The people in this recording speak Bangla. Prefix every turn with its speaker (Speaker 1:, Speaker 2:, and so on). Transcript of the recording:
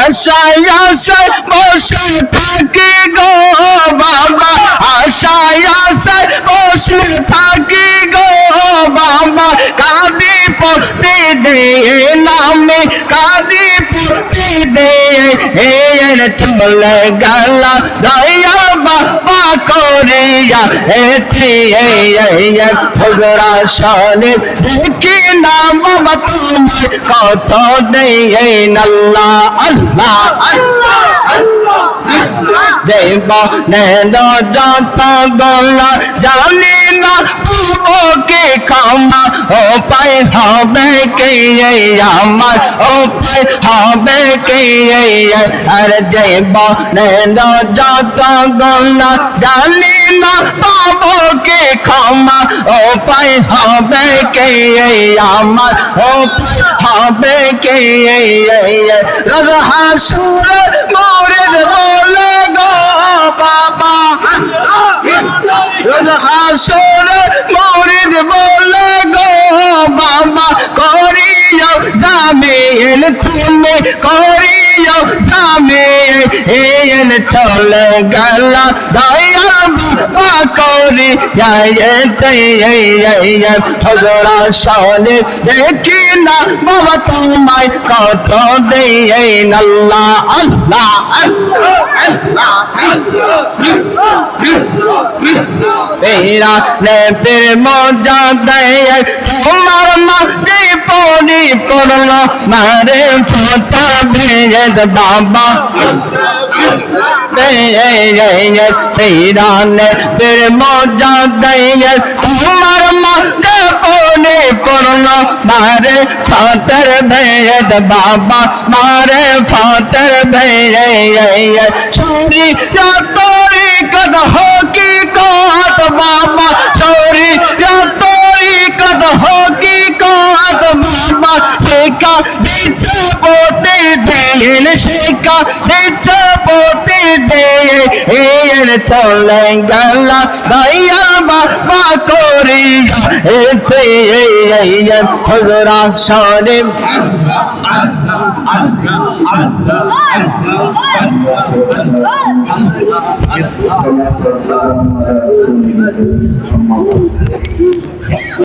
Speaker 1: আশায় আশায় বসে থাকি গো বাবা। আশায় আশায় বসে থাকি গো বাবা। কাঁদি পড়তে দে নামে, কাঁদি পড়তে দে এর চলে গেল। দয়া এতে ফজরা সনে দেখি না বাবা তুমি কত নেই আল্লাহ আল্লাহ দেব নেন যত গলা জানি না পুবকে ক্ষমা পাই হবে কে আমার? পাই হবে কে আর দেব নেন যত গলা জানি না পাবকে ক্ষমা? ও পাই হবে কে আমার? পাই হবে কে রজহাসুর মোরে বলে গো বাবা। রজহাসুর মোরে তুমি করিও জামিন চলে গেল দয়া বাবা করি হজরা সনে দেখি না বাবা তোমায় কত দেয় আল্লাহ আল্লাহ তেরা নেতের মজা দেয় তোমার মাঝে পড়ি পড়ল, মারে ফোটা বাবা। ফের মজা দেয় তোমার মজা পড়ে পড়ল বারে ফাতর ভেদ বাবা বারে ফাতর ভেদ সরি তোরি কদ হো কি কত বাবা সরি তোরি কদ হো কি কত বাবা শেখা এর শেখা দেচপতি দে এর চলে গেল ভাইয়া বাবা করিয়া এতে এর হজরা সরে Thank
Speaker 2: you.